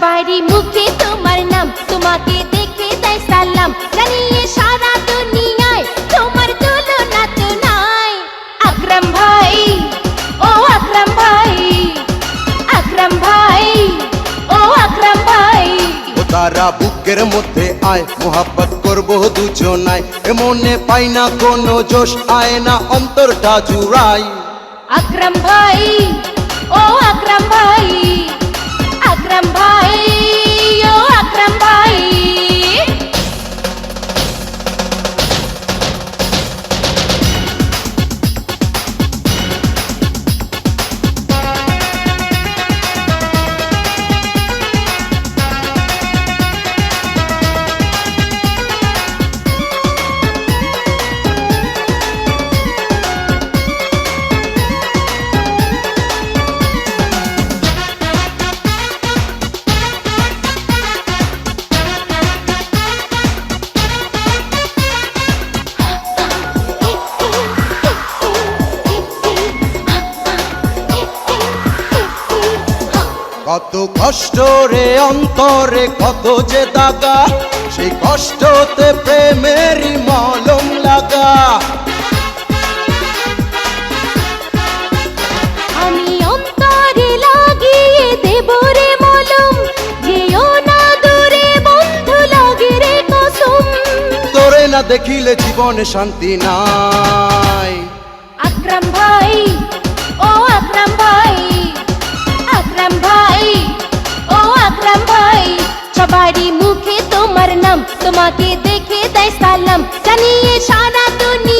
সবারই মুখে তোমার নাম তোমাকে দেখে দেয় সালাম। জানিয়ে সারা দুনিয়ায় তোমার তুলনা তো নাই। আকরাম ভাই ও আকরাম ভাই আকরাম ভাই ও আকরাম ভাই। ও তারা বুকের মধ্যে আয় মোহাব্বত করব দুজনায়। এ মনে পাই না কোনো জোশ আয় না অন্তরটা জুড়াই। আকরাম ভাই কত কষ্ট রে অন্তরে কত যে দাগা সেই কষ্টতে প্রেমেরই মলম লাগা। দেখিলে জীবনে শান্তি নাই। আকরাম ভাই সবারই মুখে তোমার নাম তোমাকে দেখে দেয় সালাম। জানিয়ে সারা দুনিয়ায়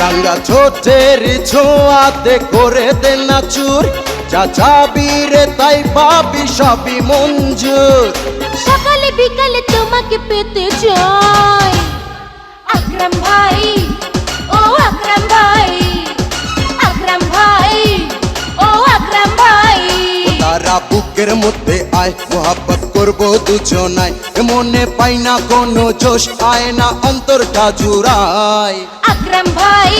রাঙ্গা ছোটের ছোঁয়াতে করে দে না চুর। যা চাবি রে তাই পাবি সবই মঞ্জুর। সকালে বিকালে তোমাকে পেতে চাই। আকরাম ভাই ও আকরাম ভাই আকরাম ভাই ও আকরাম ভাই। তারা বুকের মধ্যে আয় করব দুজনায় মনে পাই না কোনো জোশ আয় না অন্তরটা জুড়ায় আকরাম ভাই